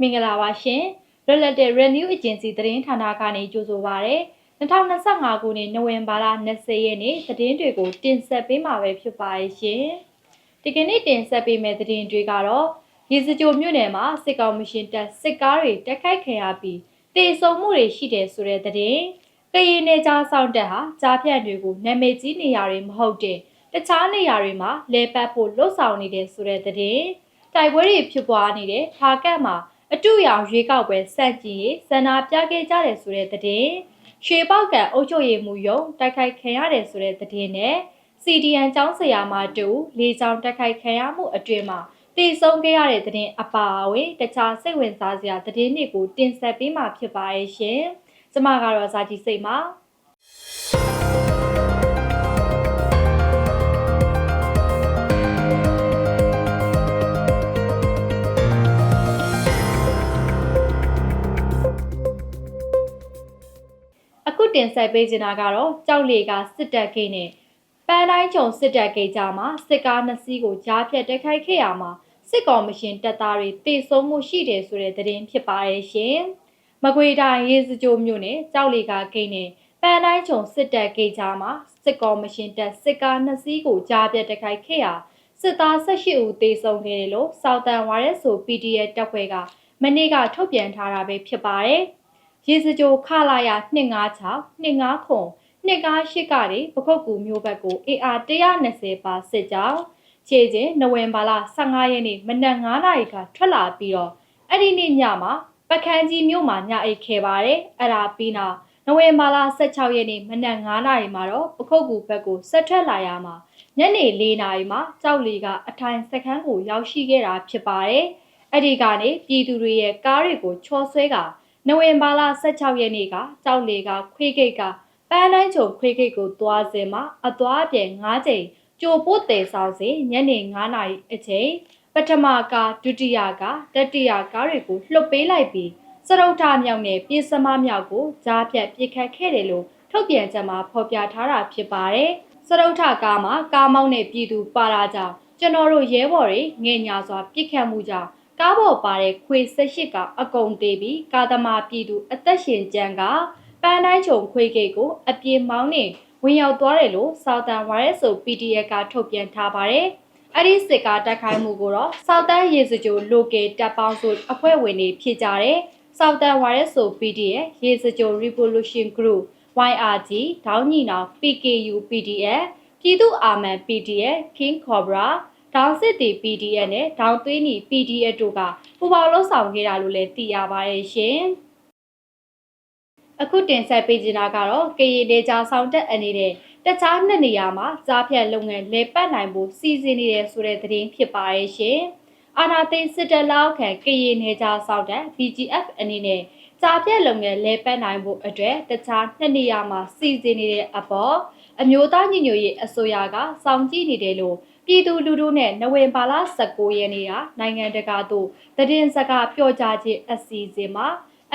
မင်္ဂလာပါရှင်လွတ်လပ်တဲ့ Renew Agency သတင်းဌာနကနေကြိုဆိုပါရစေ2025ခုနှစ်နိုဝင်ဘာလ20ရက်နေ့သတင်းတွေကိုတင်ဆက်ပေးမှာပဲဖြစ်ပါရဲ့ရှင်ဒီကနေ့တင်ဆက်ပေးမယ့်သတင်းတွေကတော့ရေစကြိုမြို့နယ်မှာစစ်ကောင်မရှင်တပ်စစ်ကားတွေတက်ခိုက်ခံရပြီးတေဆုံမှုတွေရှိတယ်ဆိုတဲ့သတင်းကရင်နယ်ကြားဆောင်တက်ဟာကြားဖြတ်တွေကိုနာမည်ကြီးနေရာတွေမဟုတ်တဲ့တခြားနေရာတွေမှာလဲပတ်ဖို့လှုပ်ဆောင်နေတယ်ဆိုတဲ့သတင်းတိုက်ပွဲတွေဖြစ်ပွားနေတဲ့ဖာကတ်မှာ အတူရောင်ရွေးကောက်ပွဲစက်ကြီးရေးစန္ဒပြခဲ့ကြတယ်ဆိုတဲ့သတင်းရွှေပေါက်ကံအုပ်ချုပ်ရေးမှုယုံတိုက်ခိုက်ခံရတယ်ဆိုတဲ့သတင်းနဲ့ CDN ကျောင်းဆရာမတူလေးချောင်းတိုက်ခိုက်ခံရမှုအတွင်းမှာတည်ဆုံးခဲ့ရတဲ့သတင်းအပါအဝင်တခြားစိတ်ဝင်စားစရာသတင်းတွေကိုတင်ဆက်ပေးမှာဖြစ်ပါရဲ့ရှင်။ကျမကတော့ဇာကြီးစိတ်ပါ တင်ဆက်ပေးချင်တာကတော့ကြောက်လေကစစ်တပ်ဂိတ်နဲ့ပန်းတိုင်းချုံစစ်တပ်ဂိတ်ကြားမှာစစ်ကားနှစ်စီးကိုကြားဖြတ်တိုက်ခိုက်ခဲ့ရမှာစစ်ကောင်မရှင်တပ်သားတွေတေဆုံးမှုရှိတယ်ဆိုတဲ့သတင်းဖြစ်ပါရဲ့ရှင်။မကွေတိုင်းရေစကြိုမြို့နယ်ကြောက်လေကဂိတ်နဲ့ပန်းတိုင်းချုံစစ်တပ်ဂိတ်ကြားမှာစစ်ကောင်မရှင်တပ်စစ်ကားနှစ်စီးကိုကြားဖြတ်တိုက်ခိုက်ခဲ့ရာစစ်သား18ဦးတေဆုံးခဲ့တယ်လို့စောက်တန်ဝါရဲဆို PDF တပ်ဖွဲ့ကမနေ့ကထုတ်ပြန်ထားတာပဲဖြစ်ပါတယ်။ ရေစကြိုခလာရ256 259ခု298ကနေပခုတ်ကူမျိုးဘက်ကို AR 120ပါစစ်ကြောင်းခြေချင်းနိုဝင်ဘာလ15ရက်နေ့မနက်9နာရီကထွက်လာပြီးတော့အဲ့ဒီနေ့ညမှာပကံကြီးမြို့မှာညအိတ်ခဲ့ပါတယ်အဲ့ဒါပြီးနောက်နိုဝင်ဘာလ16ရက်နေ့မနက်9နာရီမှာတော့ပခုတ်ကူဘက်ကိုဆက်ထွက်လာရမှာညနေ4နာရီမှာကြောက်လီကအထိုင်စခန်းကိုရောက်ရှိခဲ့တာဖြစ်ပါတယ်အဲ့ဒီကနေပြည်သူတွေရဲ့ကားတွေကိုချော်ဆွဲက နိုဝင်ဘာလ16ရက်နေ့ကကြောက်လေကခွေးဂိတ်ကပန်းတိုင်းချုံခွေးဂိတ်ကိုသွားစဉ်မှာအသွားအပြန်9ချိန်ကြိုပို့တယ်ဆောင်စဉ်ညနေ9နာရီအချိန်ပထမကားဒုတိယကားတတိယကားတွေကိုလှုပ်ပေးလိုက်ပြီးစရုပ်ထမြောက်နဲ့ပြည်စမမြောက်ကိုကြားဖြတ်ပြစ်ခတ်ခဲ့တယ်လို့ထုတ်ပြန်ချက်မှာဖော်ပြထားတာဖြစ်ပါတယ်စရုပ်ထကားမှာကားမောင်းတဲ့ပြည်သူပါလာကြောင့်ကျွန်တော်တို့ရဲဘော်တွေငယ်ညာစွာပြစ်ခတ်မှုကြောင့် ကားပေါ်ပါတဲ့ခွေ၁၈ကအကုံသေးပြီးကာသမာပြည်သူအသက်ရှင်ကြံကပန်းတိုင်းချုံခွေဂိတ်ကိုအပြေမောင်းနေဝင်ရောက်သွားတယ်လို့စောက်တန်ဝါရဲဆို PDF ကထုတ်ပြန်ထားပါတယ်။အဲ့ဒီစစ်ကားတိုက်ခိုက်မှုကိုတော့စောက်တန်ရေစကြို local တပ်ပေါင်းစုအဖွဲ့ဝင်တွေဖြစ်ကြတဲ့စောက်တန်ဝါရဲဆို PDF ရေစကြို Revolution Group YRG ဒေါင်းညီနောင် PKU PDF ပြည်သူ့အာမန် PDF King Cobra ဒေါင်းစစ်တီ PDF နဲ့ဒေါင်းသွေးနီ PDF တို့ကပူပေါင်းလှုပ်ဆောင်ခဲ့တာလို့လည်းသိရပါတယ်ရှင်။အခုတင်ဆက်ပေးချင်တာကတော့ကရင်ဒေကြားဆောင်တက်အနေနဲ့တခြားနှစ်နေရာမှာကြားဖြတ်လုပ်ငန်းလဲပတ်နိုင်ဖို့စီစဉ်နေတယ်ဆိုတဲ့သတင်းဖြစ်ပါရဲ့ရှင်။အာနာသိန်းစစ်တပ်လောက်ခံကရင်ဒေကြားဆောင်တက် BGF အနေနဲ့ကြားဖြတ်လုပ်ငန်းလဲပတ်နိုင်ဖို့အတွက်တခြားနှစ်နေရာမှာစီစဉ်နေတဲ့အပေါ်အမျိုးသားညီညွတ်ရေးအစိုးရကစောင့်ကြည့်နေတယ်လို့ ပြည်သူလူထုနဲ့နိုဝင်ဘာလ19ရက်နေ့ကနိုင်ငံတကာသို့တည်င်းစကားပြောကြားခြင်းအစီအစဉ်မှာ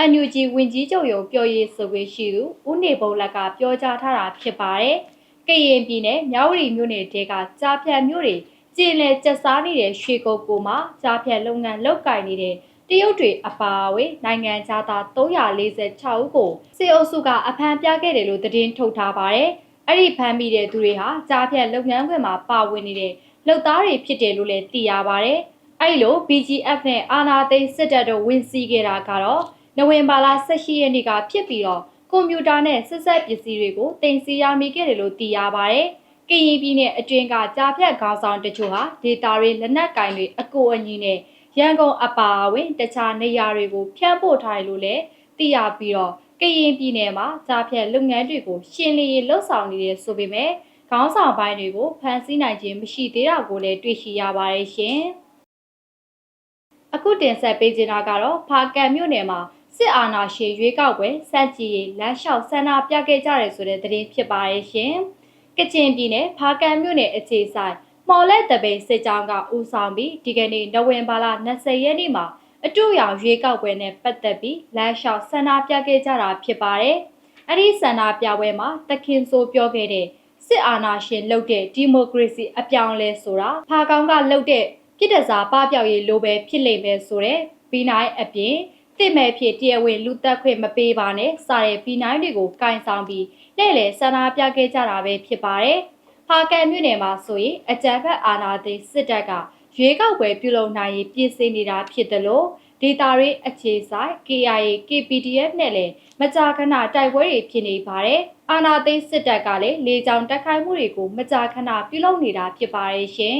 NUG ဝင်ကြီးချုပ်ရုံပြောရေးဆိုခွင့်ရှိသူဦးနေဘုံလက်ကပြောကြားထားတာဖြစ်ပါတယ်။ကရင်ပြည်နယ်မြောက်ရီမြို့နယ်တဲကကြားဖြတ်မြို့တွေကျင်းလဲကျက်စားနေတဲ့ရွှေကုတ်ကိုမှာကြားဖြတ်လုပ်ငန်းလုပ်ကိုင်နေတဲ့တရုတ်တွေအပါအဝင်နိုင်ငံသား346ဦးကိုစေအုပ်စုကအဖမ်းပြခဲ့တယ်လို့သတင်းထုတ်ထားပါတယ်။ အဲ့ဒီဖမ်းမိတဲ့သူတွေဟာကြားဖြတ်လုပ်ငန်းခွင်မှာပါဝင်နေတဲ့လုပ်သားတွေဖြစ်တယ်လို့လည်းသိရပါတယ်။အဲ့လို BGF နဲ့အာနာသိန်းစစ်တပ်တို့ဝင်စီးခဲ့တာကတော့နိုဝင်ဘာလ18ရက်နေ့ကဖြစ်ပြီးတော့ကွန်ပျူတာနဲ့ဆက်ဆက်ပစ္စည်းတွေကိုတင်စီရမိခဲ့တယ်လို့သိရပါတယ်။ကရင်ပြည်နယ်အတွင်းကကြားဖြတ်ခေါင်းဆောင်တချို့ဟာဒေတာတွေလက်နက်ကင်တွေအကိုအညီနဲ့ရန်ကုန်အပါအဝင်တခြားနေရာတွေကိုဖျန်းပို့ထားတယ်လို့လည်းသိရပြီးတော့ ကရင်ပြည်နယ်မှာကြားဖြတ်လုပ်ငန်းတွေကိုရှင်းလင်းရေးလှုပ်ဆောင်နေတယ်ဆိုပေမဲ့ခေါင်းဆောင်ပိုင်းတွေကိုဖမ်းဆီးနိုင်ခြင်းမရှိသေးတာကိုလည်းတွေ့ရှိရပါတယ်ရှင်။အခုတင်ဆက်ပေးချင်တာကတော့ဖာကံမြို့နယ်မှာစစ်အာဏာရှင်ရွေးကောက်ပွဲစက်ကြီးလမ်းလျှောက်ဆန္ဒပြခဲ့ကြတယ်ဆိုတဲ့သတင်းဖြစ်ပါရဲ့ရှင်။ကချင်ပြည်နယ်ဖာကံမြို့နယ်အခြေဆိုင်မော်လက်တပိန်စစ်ကြောင်းကဦးဆောင်ပြီးဒီကနေ့နိုဝင်ဘာလ20ရက်နေ့မှာ အတူရောင်ရွေးကောက်ပွဲနဲ့ပတ်သက်ပြီးလမ်းလျှောက်ဆန္ဒပြခဲ့ကြတာဖြစ်ပါတယ်။အဲ့ဒီဆန္ဒပြပွဲမှာတခင်ဆိုပြောခဲ့တဲ့စစ်အာဏာရှင်လှုပ်တဲ့ဒီမိုကရေစီအပြောင်းလဲဆိုတာဖာကောင်ကလှုပ်တဲ့ပြည်တစားပပျောက်ရေးလိုပဲဖြစ်လိမ့်မယ်ဆိုတဲ့ပြီးနိုင်အပြင်တစ်မဲ့ဖြစ်တရားဝင်လူသက်ခွင့်မပေးပါနဲ့စတဲ့ပြီးနိုင်တွေကိုကင်ဆောင်ပြီးလဲ့လေဆန္ဒပြခဲ့ကြတာပဲဖြစ်ပါတယ်။ဖာကန်မြို့နယ်မှာဆိုရင်အကြံဖက်အာဏာသိမ်းစစ်တပ်က ရွေးကောက်ပွဲပြုလုပ်နိုင်ရေးပြည်စင်နေတာဖြစ်တယ်လို့ဒေတာရေးအခြေဆိုင် KIA KPDF နဲ့လည်းမကြာခဏတိုက်ပွဲတွေဖြစ်နေပါတယ်။အာနာသိန်းစစ်တပ်ကလည်းလေကြောင်းတိုက်ခိုက်မှုတွေကိုမကြာခဏပြုလုပ်နေတာဖြစ်ပါတယ်ရှင်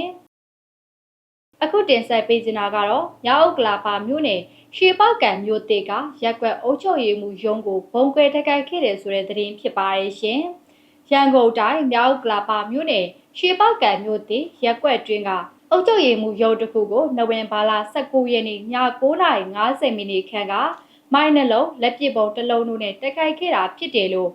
။အခုတင်ဆက်ပေးချင်တာကတော့မြောက်ဥက္ကလာပါမြို့နယ်ရွှေပောက်ကံမြို့တေကရက်ကွက်အုပ်ချုပ်ရေးမှုရုံးကိုဘုံကွဲတိုက်ခိုက်ခဲ့တယ်ဆိုတဲ့သတင်းဖြစ်ပါတယ်ရှင်။ရန်ကုန်တိုင်းမြောက်ဥက္ကလာပါမြို့နယ်ရွှေပောက်ကံမြို့တေရက်ကွက်တွင်းက အုပ်ချုပ်ရေးမှုရုံးတစ်ခုကိုနိုဝင်ဘာလ19ရက်နေ့ည9:50မိနစ်ခန့်ကမိုင်းနှလုံးလက်ပစ်ပုံတစ်လုံးတို့နဲ့တိုက်ခိုက်ခဲ့တာဖြစ်တယ်လို့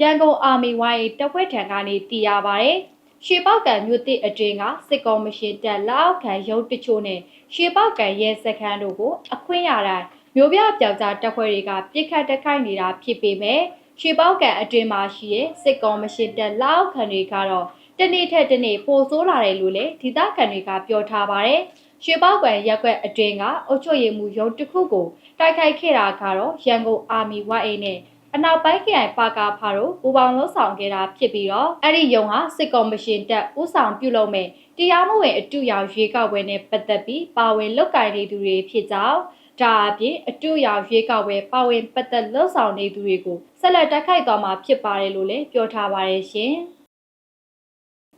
ရန်ကုန်အာမီဝိုင်းတပ်ဖွဲ့ထံကနေသိရပါတယ်။ရှေပောက်ကံမြို့တစ်အတွင်းကစစ်ကော်မရှင်တပ်လက်ခံရုံးတချို့နဲ့ရှေပောက်ကံရဲစခန်းတို့ကိုအခွင့်ရတိုင်းမျိုးပြပြောက်ကြားတပ်ဖွဲ့တွေကပြစ်ခတ်တိုက်ခိုက်နေတာဖြစ်ပေမဲ့ရှေပောက်ကံအတွင်းမှာရှိတဲ့စစ်ကော်မရှင်တပ်လက်ခံတွေကတော့ တနေ့ထက်တနေ့ပိုဆိုးလာတယ်လို့လည်းဒေသခံတွေကပြောထားပါတယ်။ရွှေပောက်ကွယ်ရက်ွက်အတွင်းကအုတ်ချွေရမှုရုံးတစ်ခုကိုတိုက်ခိုက်ခဲ့တာကတော့ရန်ကုန်အာမီ YA နဲ့အနောက်ပိုင်းခရိုင်ပါကာဖာတို့ပူပေါင်းလှုပ်ဆောင်ခဲ့တာဖြစ်ပြီးတော့အဲ့ဒီယုံဟာစစ်ကော်မရှင်တပ်ဦးဆောင်ပြုလုပ်မဲ့တရားမဝင်အတူရောက်ရွေးကောက်ပွဲနဲ့ပတ်သက်ပြီးပါဝင်လုပ်ကိုင်နေသူတွေဖြစ်ကြောင်းဒါအပြင်အတူရောက်ရွေးကောက်ပွဲပါဝင်ပတ်သက်လှုပ်ဆောင်နေသူတွေကိုဆက်လက်တိုက်ခိုက်သွားမှာဖြစ်ပါတယ်လို့လည်းပြောထားပါတယ်ရှင်။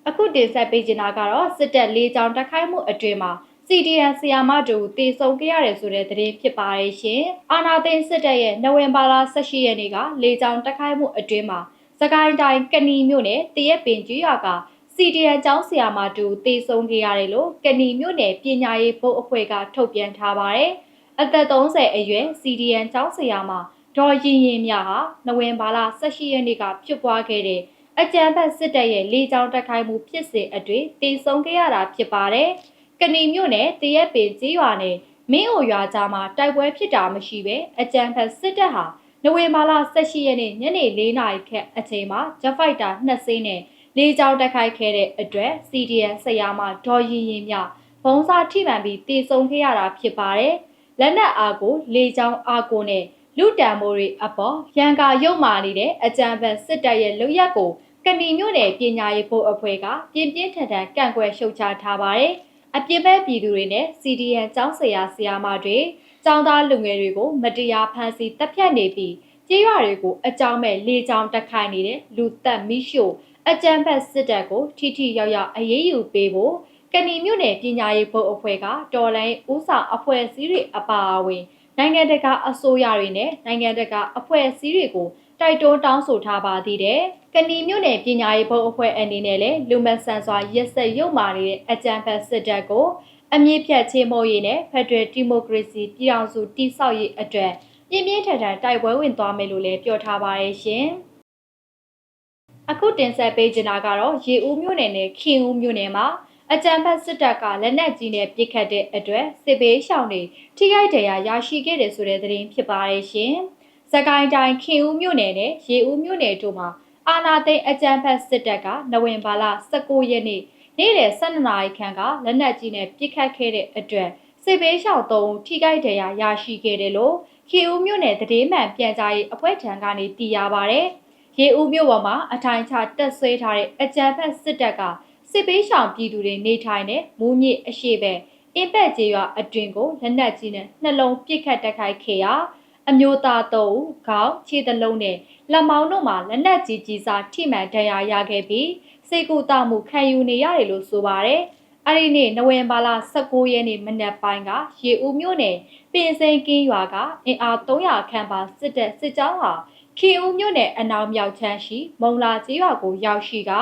အခုတင်ဆက်ပေးချင်တာကတော့စစ်တပ်လေးချောင်းတိုက်ခိုက်မှုအတွင်းမှာ CDN ဆီယာမတူတည်ဆုံခဲ့ရတယ်ဆိုတဲ့သတင်းဖြစ်ပါရဲ့ရှင်။အာနာသိန်းစစ်တပ်ရဲ့နိုဝင်ဘာလ18ရက်နေ့ကလေးချောင်းတိုက်ခိုက်မှုအတွင်းမှာစကိုင်းတိုင်းကဏီမြို့နယ်တရက်ပင်ကျွော်က CDN ကျောင်းဆီယာမတူတည်ဆုံခဲ့ရတယ်လို့ကဏီမြို့နယ်ပညာရေးဘုတ်အဖွဲ့ကထုတ်ပြန်ထားပါတယ်။အသက်30အရွယ် CDN ကျောင်းဆီယာမဒေါ်ရင်ရင်မြဟာနိုဝင်ဘာလ18ရက်နေ့ကဖြစ်ပွားခဲ့တဲ့ အကြံဖက်စစ်တပ်ရဲ့လေကြောင်းတိုက်ခိုက်မှုဖြစ်စဉ်အတွင်းတည်ဆုံခဲ့ရတာဖြစ်ပါတယ်။ကဏီမြို့နယ်တရက်ပင်ကြီးရွာနယ်မင်းအိုရွာကြားမှာတိုက်ပွဲဖြစ်တာမရှိဘဲအကြံဖက်စစ်တပ်ဟာနိုဝင်ဘာလ18ရက်နေ့ညနေ4နာရီခန့်အချိန်မှာဂျက်ဖိုက်တာ2စင်းနဲ့လေကြောင်းတိုက်ခိုက်ခဲ့တဲ့အတွက် CDN ဆရာမဒေါ်ရင်ရင်မြဘုံစာထိမှန်ပြီးတည်ဆုံခဲ့ရတာဖြစ်ပါတယ်။လက်နက်အားကိုလေကြောင်းအားကိုနဲ့လူတံမိုးတွေအပေါ်ရန်ကာရုပ်မာနေတဲ့အကြံဖက်စစ်တပ်ရဲ့လုပ်ရက်ကို ကဏီမြို့နယ်ပညာရေးဖို့အဖွဲ့ကပြင်းပြင်းထန်ထန်ကန့်ကွက်ရှုတ်ချထားပါတယ်။အပြစ်မဲ့ပြည်သူတွေနဲ့ CDN ကျောင်းဆရာဆရာမတွေကျောင်းသားလူငယ်တွေကိုမတရားဖမ်းဆီးတပ်ဖြတ်နေပြီးကြေးရွာတွေကိုအကြောင်းမဲ့လေကြောင်းတက်ခိုင်းနေတဲ့လူသက်မိရှို့အကြမ်းဖက်စစ်တပ်ကိုထိထိရောက်ရောက်အရေးယူပေးဖို့ကဏီမြို့နယ်ပညာရေးဘုတ်အဖွဲ့ကတော်လိုင်းဦးဆောင်အဖွဲ့အစည်းတွေအပါအဝင်နိုင်ငံတကာအစိုးရတွေနဲ့နိုင်ငံတကာအဖွဲ့အစည်းတွေကို တိုက်တွန်းတောင်းဆိုထားပါသေးတယ်။ကဏီမြို့နယ်ပညာရေးဘုတ်အဖွဲ့အနေနဲ့လည်းလူမဆန်စွာရက်စက်ရုပ်မာနေတဲ့အကြံဖက်စစ်တပ်ကိုအမြင့်ဖြတ်ချေမိုးရေးနဲ့ Federal Democracy ပြည်အောင်စုတည်ဆောက်ရေးအတွက်ပြင်းပြင်းထန်ထန်တိုက်ပွဲဝင်သွားမယ်လို့လည်းပြောထားပါရဲ့ရှင်။အခုတင်ဆက်ပေးချင်တာကတော့ရေဦးမြို့နယ်နဲ့ခင်ဦးမြို့နယ်မှာအကြံဖက်စစ်တပ်ကလက်နက်ကြီးနဲ့ပစ်ခတ်တဲ့အတွက်စစ်ဘေးရှောင်တွေထိခိုက်ဒဏ်ရာရရှိခဲ့တယ်ဆိုတဲ့သတင်းဖြစ်ပါရဲ့ရှင်။ စကိုင်းတိုင်းခင်ဦးမြို့နယ်နဲ့ရေဦးမြို့နယ်တို့မှာအာနာသိန်းအကြမ်းဖက်စစ်တပ်ကနိုဝင်ဘာလ19ရက်နေ့နေ့လယ်12နာရီခန့်ကလက်နက်ကြီးနဲ့ပစ်ခတ်ခဲ့တဲ့အတွက်စစ်ဘေးရှောင်သုံးထိခိုက်ဒဏ်ရာရရှိခဲ့တယ်လို့ခေဦးမြို့နယ်တည်မှန်ပြန်ကြားရေးအဖွဲ့ထံကနေသိရပါဗျ။ရေဦးမြို့ပေါ်မှာအထိုင်ချတက်ဆွဲထားတဲ့အကြမ်းဖက်စစ်တပ်ကစစ်ပေးရှောင်ပြည်သူတွေနေထိုင်တဲ့မူးမြစ်အရှိပဲအင်ပက်ကျေးရွာအတွင်ကိုလက်နက်ကြီးနဲ့နှလုံးပစ်ခတ်တိုက်ခိုက်ခဲ့ရာ အမျိုးသားသုံးခေါင်းခြေသလုံးနဲ့လက်မောင်းတို့မှာလက်နက်ကြီးကြီးစားထိမှန်ဒဏ်ရာရခဲ့ပြီးစိတ်ကူတာမှုခံယူနေရတယ်လို့ဆိုပါတယ်။အဲဒီနေ့နိုဝင်ဘာလ19ရက်နေ့မနက်ပိုင်းကရေဦးမြို့နယ်ပင်စိန်ကင်းရွာကအင်အား300ခန့်ပါစစ်တပ်စစ်ကြောင်းဟာခင်ဦးမြို့နယ်အနောက်မြောက်ချမ်းရှိ မုံလာကျေးရွာကိုရောက်ရှိက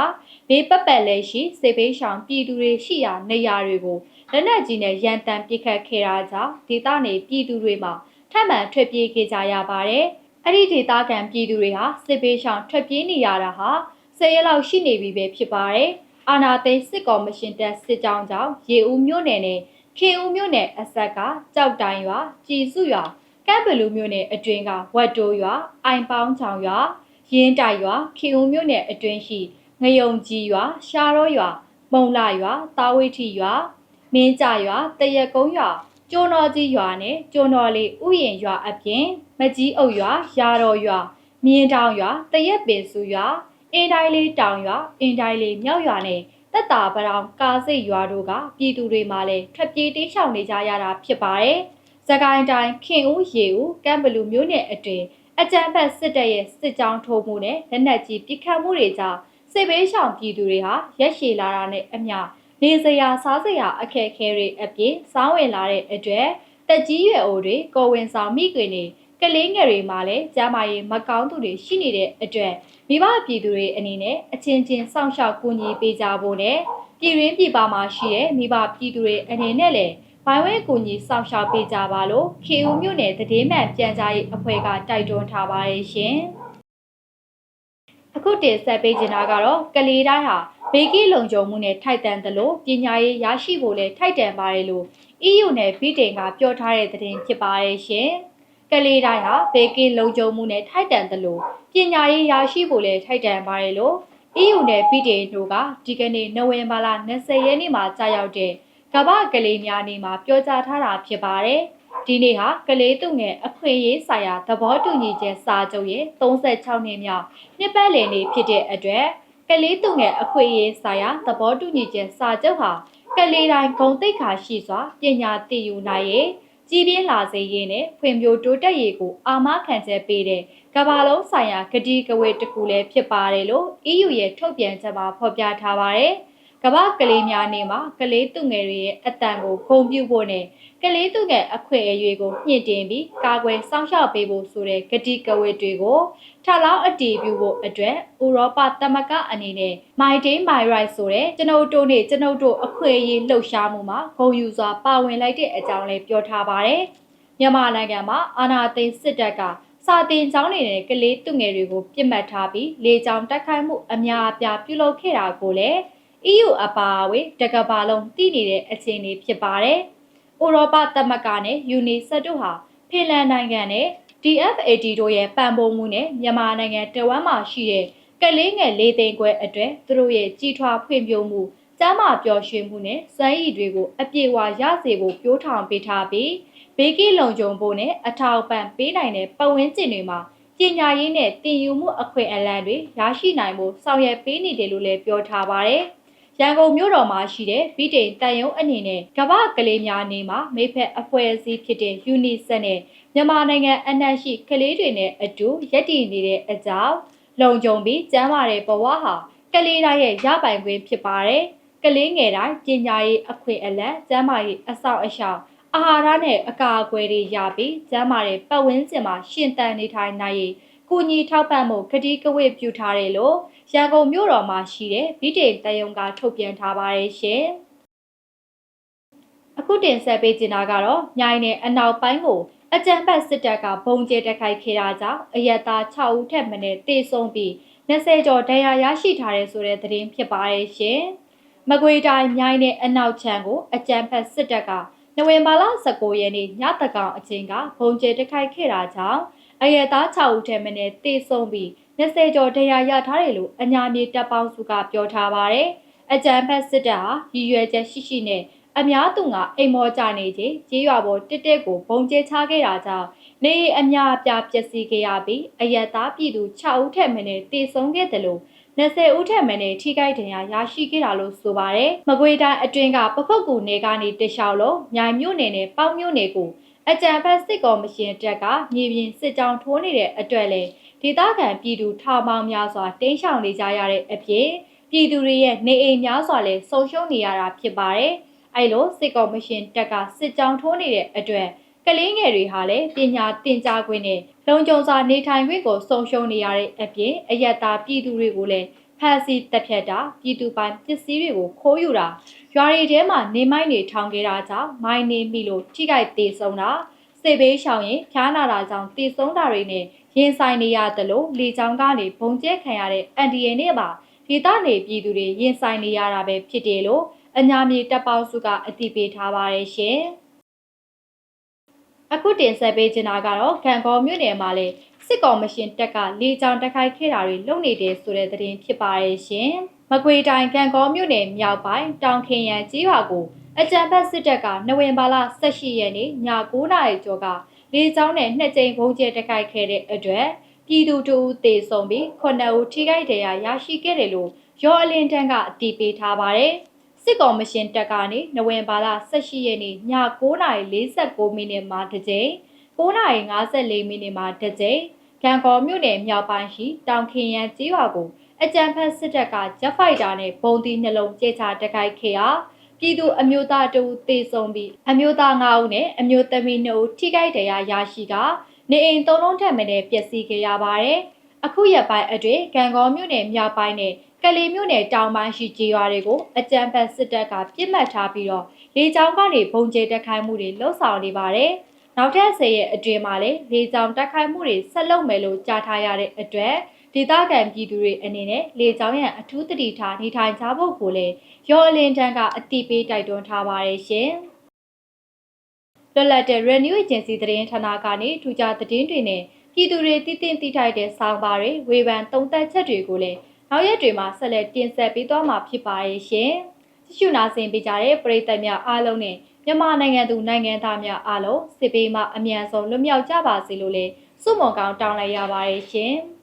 ဘေးပတ်ပတ်လဲရှိစေဘေးရှောင်ပြည်သူတွေရှိရာနေရာတွေကိုလက်နက်ကြီးနဲ့ရန်တမ်းပစ်ခတ်ခဲ့တာကြောင့်ဒေသနေပြည်သူတွေမှာ ထပ်မံထွက်ပြေးခဲ့ကြရပါတယ်။အဲ့ဒီဒေသခံပြည်သူတွေဟာစစ်ပေးရှောင်ထွက်ပြေးနေရတာဟာဆယ်ရက်လောက်ရှိနေပြီပဲဖြစ်ပါတယ်။အာနာသိန်းစစ်ကော်မရှင်တပ်စစ်ကြောင်းကြောင့်ရေဦးမြို့နယ်နဲ့ခင်ဦးမြို့နယ်အဆက်ကကြောက်တိုင်းရွာကြည်စုရွာကပ်ဘလူမြို့နယ်အတွင်းကဝတ်တိုးရွာအိုင်ပေါင်းချောင်ရွာရင်းတိုင်ရွာခင်ဦးမြို့နယ်အတွင်းရှိငယုံကြီးရွာရှားရောရွာမုံလာရွာတာဝိထီရွာမင်းကြရွာတရက်ကုန်းရွာ ကျိုးတော်ကြီးရွာနဲ့ကျိုးတော်လေးဥယျင်ရွာအပြင်မကြီးအုပ်ရွာရာတော်ရွာမြင်းတောင်ရွာတရက်ပင်စုရွာအင်းတိုင်းလေးတောင်ရွာအင်းတိုင်းလေးမြောက်ရွာနဲ့တက်တာပရောင်ကာစိတ်ရွာတို့ကပြည်သူတွေမှလည်းထွက်ပြေးတိမ်းရှောင်နေကြရတာဖြစ်ပါတယ်။စကိုင်းတိုင်းခင်ဦးရေဦးကမ်ဘလူမျိုးနယ်အတွင်းအကြံဖက်စစ်တပ်ရဲ့စစ်ကြောင်းထိုးမှုနဲ့လက်နက်ကြီးပစ်ခတ်မှုတွေကြောင့်စစ်ဘေးရှောင်ပြည်သူတွေဟာရက်ရှည်လာတာနဲ့အမျှ နေစရာစားစရာအခက်အခဲတွေအပြင်စောင်းဝင်လာတဲ့အတွက်တက်ကြီးရွယ်အိုတွေကိုဝင်ဆောင်မိခင်တွေကလေးငယ်တွေမှာလည်းကျန်းမာရေးမကောင်းသူတွေရှိနေတဲ့အတွက်မိဘပြည်သူတွေအနေနဲ့အချင်းချင်းစောင့်ရှောက်ကူညီပေးကြဖို့နဲ့ပြည်ရင်းပြည်ပမှာရှိတဲ့မိဘပြည်သူတွေအနေနဲ့လည်းဘိုင်းဝဲကူညီစောင့်ရှောက်ပေးကြပါလို့ခေဦးမြို့နယ်တည်င်းမှန်ပြန်ကြားရေးအဖွဲ့ကတိုက်တွန်းထားပါတယ်ရှင်။အခုတင်ဆက်ပေးချင်တာကတော့ကလေးတိုင်းဟာ ဘေကီလုံခြုံမှုနဲ့ထိုက်တန်သလိုပညာရေးရရှိဖို့လည်းထိုက်တန်ပါတယ်လို့ EU နဲ့ဗြိတိန်ကပြောထားတဲ့သတင်းဖြစ်ပါတယ်ရှင်။ကလေးတိုင်းဟာဘေကီလုံခြုံမှုနဲ့ထိုက်တန်သလိုပညာရေးရရှိဖို့လည်းထိုက်တန်ပါတယ်လို့ EU နဲ့ဗြိတိန်တို့ကဒီကနေ့နိုဝင်ဘာလ20ရက်နေ့မှာကြာရောက်တဲ့ကမ္ဘာကလေးများနေ့မှာပြောကြားထားတာဖြစ်ပါတယ်။ဒီနေ့ဟာကလေးသူငယ်အခွင့်အရေးဆိုင်ရာသဘောတူညီချက်စာချုပ်ရဲ့36နှစ်မြောက်နှစ်ပတ်လည်နေ့ဖြစ်တဲ့အတွက် ကလေးသူငယ်အခွင့်အရေးဆိုင်ရာသဘောတူညီချက်စာချုပ်ဟာကလေးတိုင်းဂုံတိတ်ခါရှိစွာပညာသိယူနိုင်ရေးကြီးပြင်းလာစေရေးနဲ့ဖွံ့ဖြိုးတိုးတက်ရေးကိုအာမခံချက်ပေးတဲ့ကမ္ဘာလုံးဆိုင်ရာဂတိကဝေတစ်ခုလည်းဖြစ်ပါတယ်လို့ EU ရဲ့ထုတ်ပြန်ချက်မှာဖော်ပြထားပါတယ်။ ကမ္ဘာကလေးများနေ့မှာကလေးသူငယ်တွေရဲ့အတန်ကိုဂုဏ်ပြုဖို့နဲ့ကလေးသူငယ်အခွင့်အရေးကိုမြင့်တင်ပြီးကာကွယ်စောင့်ရှောက်ပေးဖို့ဆိုတဲ့ဂတိကဝတ်တွေကိုထလောင်းအတည်ပြုဖို့အတွက်ဥရောပသမဂ္ဂအနေနဲ့ My Day My Right ဆိုတဲ့ကျွန်ုပ်တို့နဲ့ကျွန်ုပ်တို့အခွင့်အရေးလှုပ်ရှားမှုမှာဂုဏ်ယူစွာပါဝင်လိုက်တဲ့အကြောင်းလည်းပြောထားပါတယ်။မြန်မာနိုင်ငံမှာအာဏာသိမ်းစစ်တပ်ကစာတင်ကျောင်းနေတဲ့ကလေးသူငယ်တွေကိုပြစ်မှတ်ထားပြီးလေကြောင်းတိုက်ခိုက်မှုအများအပြားပြုလုပ်ခဲ့တာကိုလည်း EU အပါအဝင်တကဘာလုံးတည်နေတဲ့အခြေအနေဖြစ်ပါတယ်။ဥရောပသမဂ္ဂနဲ့ UNICEF တို့ဟာဖင်လန်နိုင်ငံနဲ့ DFAT တို့ရဲ့ပံ့ပိုးမှုနဲ့မြန်မာနိုင်ငံတဝမ်းမှာရှိတဲ့ကလေးငယ်လေးသိန်းခွဲအတွက်သူတို့ရဲ့ကြီးထွားဖွံ့ဖြိုးမှုကျမ်းမာပျော်ရွှင်မှုနဲ့စွမ်းရည်တွေကိုအပြည့်အဝရစေဖို့ပြောထောင်ပေးထားပြီးဘေးကင်းလုံခြုံဖို့နဲ့အထောက်အပံ့ပေးနိုင်တဲ့ပတ်ဝန်းကျင်တွေမှာပညာရေးနဲ့တည်ယူမှုအခွင့်အလမ်းတွေရရှိနိုင်ဖို့ဆောင်ရွက်ပေးနေတယ်လို့လည်းပြောထားပါတယ်။ ရန်ကုန်မြို့တော်မှာရှိတဲ့ဗီတိန်တန်ယုံအနေနဲ့ကမ္ဘာကလေးများနေမှာမိဖက်အဖွဲ့အစည်းဖြစ်တဲ့ UNICEF နဲ့မြန်မာနိုင်ငံအနှံ့ရှိကလေးတွေနဲ့အတူရပ်တည်နေတဲ့အကြောင်းလုံခြုံပြီးကျန်းမာတဲ့ဘဝဟာကလေးတိုင်းရဲ့ရပိုင်ခွင့်ဖြစ်ပါတယ်။ကလေးငယ်တိုင်းပညာရေးအခွင့်အလမ်းကျန်းမာရေးအဆောက်အအုံအာဟာရနဲ့အကာအကွယ်တွေရပြီးကျန်းမာတဲ့ပတ်ဝန်းကျင်မှာရှင်သန်နေထိုင်နိုင်ရေး ကူညီထောက်ပံ့မှုကတိကဝတ်ပြုထားတယ်လို့ရန်ကုန်မြို့တော်မှာရှိတဲ့ဗီတိန်တယုံကထုတ်ပြန်ထားပါတယ်ရှင်။အခုတင်ဆက်ပေးချင်တာကတော့မြိုင်နယ်အနောက်ပိုင်းကိုအကြမ်းဖက်စစ်တပ်ကဘုံကျဲတက်ခိုက်ခဲ့တာကြောင့်အရက်သား6ဦးထက်မနည်းတေဆုံးပြီး20ကျော်ဒဏ်ရာရရှိထားတဲ့ဆိုတဲ့သတင်းဖြစ်ပါတယ်ရှင်။မကွေတိုင်းမြိုင်နယ်အနောက်ချမ်းကိုအကြမ်းဖက်စစ်တပ်ကနိုဝင်ဘာလ19ရက်နေ့ညတကောင်အချိန်ကဘုံကျဲတက်ခိုက်ခဲ့တာကြောင့် အရက်သား6ဦးထက်မနည်းတေဆုံးပြီး20ကျော်တရားရထားတယ်လို့အညာမြေတပ်ပေါင်းစုကပြောထားပါတယ်။အကြံဖက်စစ်တပ်ဟာရည်ရွယ်ချက်ရှိရှိနဲ့အများသူကအိမ်မောကြနေခြင်းကြေးရွာပေါ်တစ်တက်ကိုဘုံကျဲချခဲ့တာကြောင့်နေအများအပြားပျက်စီးခဲ့ရပြီးအယက်သားပြည်သူ6ဦးထက်မနည်းတေဆုံးခဲ့တယ်လို့20ဦးထက်မနည်းထိခိုက်ဒဏ်ရာရရှိခဲ့တာလို့ဆိုပါတယ်။မကွေးတိုင်းအတွင်းကပခုတ်ကူနယ်ကနေတလျှောက်လုံးမြိုင်မြို့နယ်နဲ့ပေါင်းမြို့နယ်ကို အကြံဖက်စစ်ကော်မရှင်တက်ကမြေပြင်စစ်ကြောင်းထိုးနေတဲ့အတွက်လည်းဒေသခံပြည်သူထောင်ပေါင်းများစွာတင်းရှောင်နေကြရတဲ့အပြင်ပြည်သူတွေရဲ့နေအိမ်များစွာလည်းဆုံးရှုံးနေရတာဖြစ်ပါတယ်။အဲလိုစစ်ကော်မရှင်တက်ကစစ်ကြောင်းထိုးနေတဲ့အတွက်ကလေးငယ်တွေဟာလည်းပညာသင်ကြားခွင့်နဲ့လုံခြုံစွာနေထိုင်ခွင့်ကိုဆုံးရှုံးနေရတဲ့အပြင်အယက်သားပြည်သူတွေကိုလည်း ဖမ်းဆီးတပ်ဖြတ်တာပြည်သူပိုင်ပစ္စည်းတွေကိုခိုးယူတာရွာတွေထဲမှာနေမိုက်တွေထောင်ခဲ့တာကြောင့်မိုင်းနေမိလို့ထိခိုက်သေးဆုံးတာစေဘေးရှောင်ရင်ဖျားနာတာကြောင့်တေဆုံးတာတွေနဲ့ရင်ဆိုင်နေရသလိုလေကြောင်းကနေဘုံကျဲခံရတဲ့အန်ဒီယန်နဲ့ပါဒေသနေပြည်သူတွေရင်ဆိုင်နေရတာပဲဖြစ်တယ်လို့အညာမြေတပ်ပေါင်းစုကအသိပေးထားပါတယ်ရှင်။အခုတင်ဆက်ပေးချင်တာကတော့ခံကောမြို့နယ်မှာလေ စစ်ကော်မရှင်တက်ကလေကြောင်းတိုက်ခိုက်ခဲ့တာတွေလုပ်နေတယ်ဆိုတဲ့သတင်းဖြစ်ပါတယ်ရှင်။မကွေတိုင်ကံကောမြို့နယ်မြောက်ပိုင်းတောင်ခင်ရန်ကြီးရွာကိုအကြံဖက်စစ်တပ်ကနိုဝင်ဘာလ18ရက်နေ့ည9:00နာရီကျော်ကလေကြောင်းနဲ့နှစ်ကြိမ်ဘုံကျဲတိုက်ခိုက်ခဲ့တဲ့အတွက်ပြည်သူတို့သေဆုံးပြီး9ဦးထိခိုက်ဒဏ်ရာရရှိခဲ့တယ်လို့ရောအလင်းတန်းကအတည်ပြုထားပါတယ်။စစ်ကော်မရှင်တပ်ကနေနိုဝင်ဘာလ18ရက်နေ့ည9:49မိနစ်မှာတစ်ကြိမ်9:54မိနစ်မှာတစ်ကြိမ် ကံကော်မြို့နယ်မြောက်ပိုင်းရှိတောင်ခင်ရန်ကျေးရွာကိုအကြံဖက်စစ်တပ်ကဂျက်ဖိုက်တာနဲ့ဘုံသီးနှလုံးကျဲချတိုက်ခိုက်ခဲ့ရာပြည်သူအမျိုးသားတဦးသေဆုံးပြီးအမျိုးသား9ဦးနဲ့အမျိုးသမီး2ဦးထိခိုက်ဒဏ်ရာရရှိကနေအိမ်၃လုံးထက်မနည်းပျက်စီးခဲ့ရပါတယ်။အခုရက်ပိုင်းအတွင်းကံကောမြို့နယ်မြောက်ပိုင်းနဲ့ကလေးမြို့နယ်တောင်ပိုင်းရှိကျေးရွာတွေကိုအကြမ်းဖက်စစ်တပ်ကပြစ်မှတ်ထားပြီးတော့လေကြောင်းကနေဘုံကျဲတက်ခိုင်းမှုတွေလှုပ်ဆောင်နေပါတယ်။ နောက်ထပ်၁၀ရက်အတွင်းမှာလည်းလေကြောင်းတက်ခိုင်းမှုတွေဆက်လုပ်မယ်လို့ကြားထားရတဲ့အတွက်ဒေသခံပြည်သူတွေအနေနဲ့လေကြောင်းရန်အထူးတတိထားနေထိုင်ကြဖို့ကိုလည်းရောအလင်းတန်းကအတိပေးတိုက်တွန်းထားပါတယ်ရှင်။လွတ်လပ်တဲ့ Renew Agency သတင်းဌာနကနေထူးခြားသတင်းတွေနဲ့ပြည်သူတွေတည်တင်တည်ထိုက်တဲ့ဆောင်းပါးတွေဝေဖန်သုံးသပ်ချက်တွေကိုလည်းနောက်ရက်တွေမှာဆက်လက်တင်ဆက်ပေးသွားမှာဖြစ်ပါရဲ့ရှင်။ကြည့်ရှုနာဆင်ပေးကြတဲ့ပရိသတ်များအားလုံးနဲ့ မြန်မာနိုင်ငံသူနိုင်ငံသားများအားလုံးစစ်ပေးမှအမြန်ဆုံးလွတ်မြောက်ကြပါစေလို့လည်းဆုမွန်ကောင်းတောင်းလိုက်ရပါတယ်ရှင်။